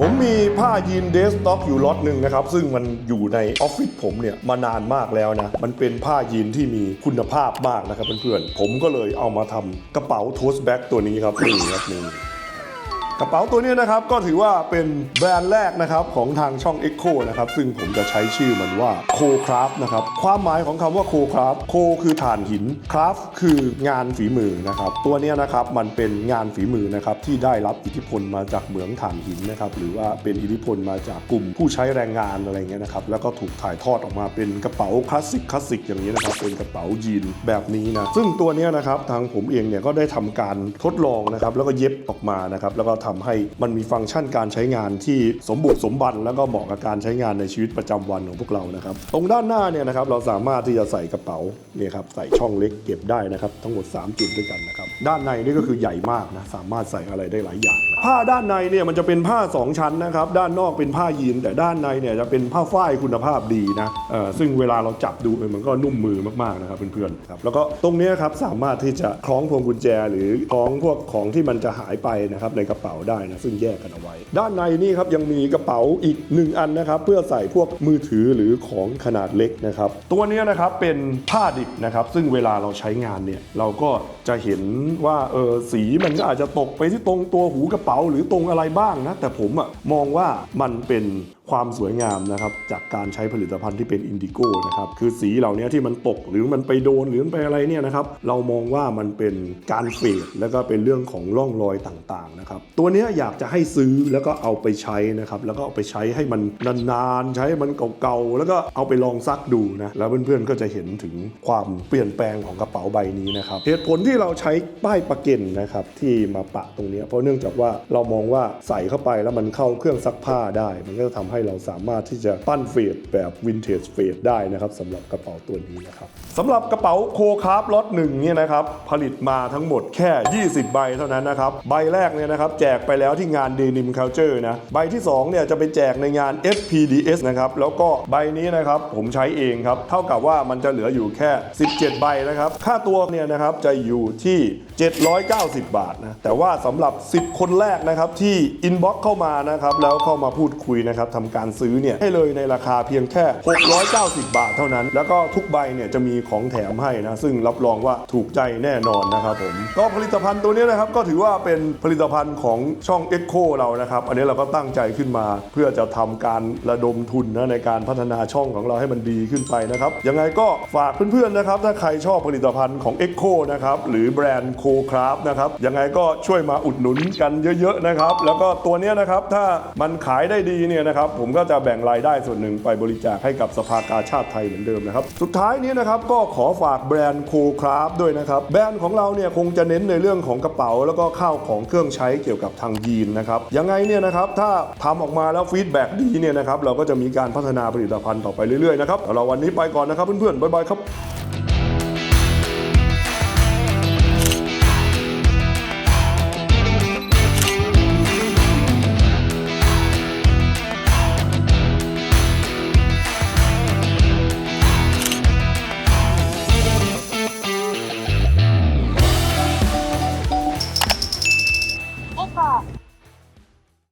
ผมมีผ้ายีนเดสต็อกอยู่ล็อตหนึ่งนะครับ ซึ่งมันอยู่ในออฟฟิศผมเนี่ยมานานมากแล้วนะ มันเป็นผ้ายีนที่มีคุณภาพมากนะครับเพื่อนๆผมก็เลยเอามาทำกระเป๋าโทสแบ็กตัวนี้ครับนี่ครับนี่ กระเป๋าตัวนี้นะครับก็ถือว่าเป็นแบรนด์แรกนะครับของทางช่อง Echo นะครับซึ่งผมจะใช้ชื่อมันว่า c o c r a f t นะครับความหมายของคำว่า c o c r a f t c o คือถ่านหิน craft คืองานฝีมือนะครับตัวนี้นะครับมันเป็นงานฝีมือนะครับที่ได้รับอิทธิพลมาจากเหมืองถ่านหินนะครับหรือว่าเป็นอิทธิพลมาจากกลุ่มผู้ใช้แรงงานอะไรเงี้ยนะครับแล้วก็ถูกถ่ายทอดออกมาเป็นกระเป๋าคลาสสิกคลาสสิกอย่างนี้นะครับเป็นกระเป๋ายีนแบบนี้นะซึ่งตัวนี้นะครับทางผมเองเนี่ยก็ได้ทำการทดลองนะครับแล้วก็เย็บออกมานะครับแล้วก็ทำให้มันมีฟังก์ชันการใช้งานที่สมบูรณ์สมบัน แล้วก็เหมาะกับการใช้งานในชีวิตประจำวันของพวกเรานะครับ ตรงด้านหน้าเนี่ยนะครับเราสามารถที่จะใส่กระเป๋าเนี่ยครับใส่ช่องเล็กเก็บได้นะครับ ทั้งหมด 3 จุดด้วยกันนะครับ ด้านในนี่ก็คือใหญ่มากนะสามารถใส่อะไรได้หลายอย่างนะผ้าด้านในเนี่ยมันจะเป็นผ้า 2 ชั้นนะครับ ด้านนอกเป็นผ้ายีน แต่ด้านในเนี่ยจะเป็นผ้าฝ้ายคุณภาพดีนะเออซึ่งเวลาเราจับดูมันก็นุ่มมือมากๆนะครับเพื่อนๆครับแล้วก็ตรงนี้ครับสามารถที่จะคล้องพวงกุญแจ หรือคล้องพวกของที่มันจะหายไปนะครับในกระเป๋าได้นะซึ่งแยกกันเอาไว้ ด้านในนี่ครับยังมีกระเป๋าอีก 1 อันนะครับ เพื่อใส่พวกมือถือหรือของขนาดเล็กนะครับตัวนี้นะครับเป็นผ้าดิบนะครับซึ่งเวลาเราใช้งานเนี่ยเราก็จะเห็นว่าเออสีมันก็อาจจะตกไปที่ตรงตัวหูกระเป๋าหรือตรงอะไรบ้างนะ แต่ผมอะมองว่ามันเป็น ความสวยงามนะครับจากการใช้ผลิตภัณฑ์ที่เป็นอินดิโก้นะครับคือสีเหล่านี้ที่มันตกหรือมันไปโดนหรือมันไปอะไรเนี่ยนะครับเรามองว่ามันเป็นการเฟดแล้วก็เป็นเรื่องของร่องรอยต่างๆนะครับตัวนี้อยากจะให้ซื้อแล้วก็เอาไปใช้นะครับแล้วก็เอาไปใช้ให้มันนานๆใช้มันเก่าๆแล้วก็เอาไปลองซักดูนะแล้วเพื่อนๆก็จะเห็นถึงความเปลี่ยนแปลงของกระเป๋าใบนี้นะครับเหตุผลที่เราใช้ป้ายประเก็นนะครับที่มาปะตรงนี้เพราะเนื่องจากว่าเรามองว่าใส่เข้าไปแล้วมันเข้าเครื่องซักผ้าได้ มันก็จะทำให้เราสามารถที่จะปั้นเฟดแบบวินเทจเฟดได้นะครับสำหรับกระเป๋าตัวนี้นะครับสำหรับกระเป๋าโคคาร์บล็อตหนึ่งเนี่ยนะครับผลิตมาทั้งหมดแค่ 20 ใบเท่านั้นนะครับใบแรกเนี่ยนะครับแจกไปแล้วที่งาน Denim Culture นะใบที่2เนี่ยจะไปแจกในงาน FPDS นะครับแล้วก็ใบนี้นะครับผมใช้เองครับเท่ากับว่ามันจะเหลืออยู่แค่ 17 ใบนะครับค่าตัวเนี่ยนะครับจะอยู่ที่ 790 บาทนะแต่ว่าสำหรับ 10 คนแรกนะครับที่อินบ็อกเข้ามานะครับแล้วเข้ามาพูดคุยนะครับทำการซื้อเนี่ยให้เลยในราคาเพียงแค่ 690 บาทเท่านั้น แล้วก็ทุกใบเนี่ยจะมีของแถมให้นะ ซึ่งรับรองว่าถูกใจแน่นอนนะครับผม ก็ผลิตภัณฑ์ตัวนี้นะครับก็ถือว่าเป็นผลิตภัณฑ์ของช่อง Echo เรานะครับ อันนี้เราก็ตั้งใจขึ้นมา เพื่อจะทำการระดมทุนนะในการพัฒนาช่องของเราให้มันดีขึ้นไปนะครับยังไงก็ฝากเพื่อนๆนะครับถ้าใครชอบผลิตภัณฑ์ของ Echo นะครับหรือแบรนด์โคคราฟนะครับยังไงก็ช่วยมาอุดหนุนกันเยอะๆนะครับแล้วก็ตัวนี้นะครับถ้ามันขายได้ดีเนี่ยนะครับผมก็จะแบ่งรายได้ส่วนหนึ่งไปบริจาคให้กับสภากาชาติไทยเหมือนเดิมนะครับ สุดท้ายนี้นะครับก็ขอฝากแบรนด์โคคราฟด้วยนะครับ แบรนด์ของเราเนี่ยคงจะเน้นในเรื่องของกระเป๋า แล้วก็ข้าวของเครื่องใช้เกี่ยวกับทางยีนนะครับยังไงเนี่ยนะครับถ้าทำออกมาแล้วฟีดแบ็กดีเนี่ยนะครับเราก็จะมีการพัฒนาผลิตภัณฑ์ต่อไปเรื่อยๆนะครับเราวันนี้ไปก่อนนะครับเพื่อนๆบ๊ายบายครับ